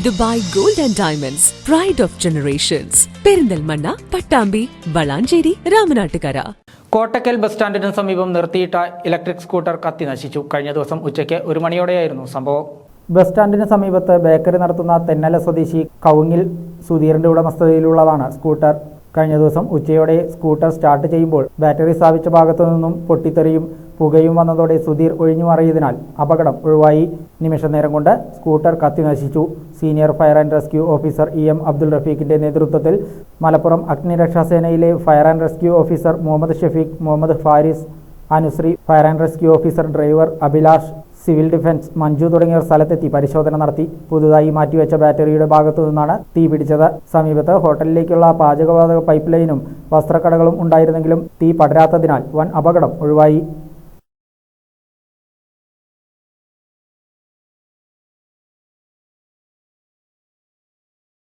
Dubai gold and diamonds pride of generations Perinthalmanna Pattambi Valanchery Ramanattukara. Kottakkal bus സ്റ്റാൻഡിന് സമീപം നിർത്തിയിട്ട electric scooter കത്തി നശിച്ചു. കഴിഞ്ഞ ദിവസം ഉച്ചയ്ക്ക് ഒരു മണിയോടെയായിരുന്നു സംഭവം. ബസ് സ്റ്റാൻഡിന് സമീപത്ത് ബേക്കറി നടത്തുന്ന തെന്നല സ്വദേശി കൗങ്ങിൽ സുധീറിന്റെ ഉടമസ്ഥതയിലുള്ളതാണ് സ്കൂട്ടർ. കഴിഞ്ഞ ദിവസം ഉച്ചയോടെ സ്കൂട്ടർ സ്റ്റാർട്ട് ചെയ്യുമ്പോൾ ബാറ്ററി സ്ഥാപിച്ച ഭാഗത്തു നിന്നും പൊട്ടിത്തെറിയും പുകയും വന്നതോടെ സുധീർ ഒഴിഞ്ഞു മാറിയതിനാൽ അപകടം ഒഴിവായി. നിമിഷ നേരം കൊണ്ട് സ്കൂട്ടർ കത്തി നശിച്ചു. Senior fire and rescue officer E M Abdul റഫീഖിന്റെ നേതൃത്വത്തിൽ Malappuram അഗ്നിരക്ഷാസേനയിലെ fire and rescue officer Muhammad Shafeeq Muhammad Faris Anushree fire and rescue officer driver Abhilash civil defence Manju തുടങ്ങിയവർ സ്ഥലത്തെത്തി പരിശോധന നടത്തി. പുതുതായി മാറ്റിവെച്ച ബാറ്ററിയുടെ ഭാഗത്തു നിന്നാണ് തീ പിടിച്ചത്. സമീപത്ത് ഹോട്ടലിലേക്കുള്ള പാചകവാതക പൈപ്പ് ലൈനും വസ്ത്രക്കടകളും ഉണ്ടായിരുന്നെങ്കിലും തീ പടരാത്തതിനാൽ വൻ അപകടം ഒഴിവായി.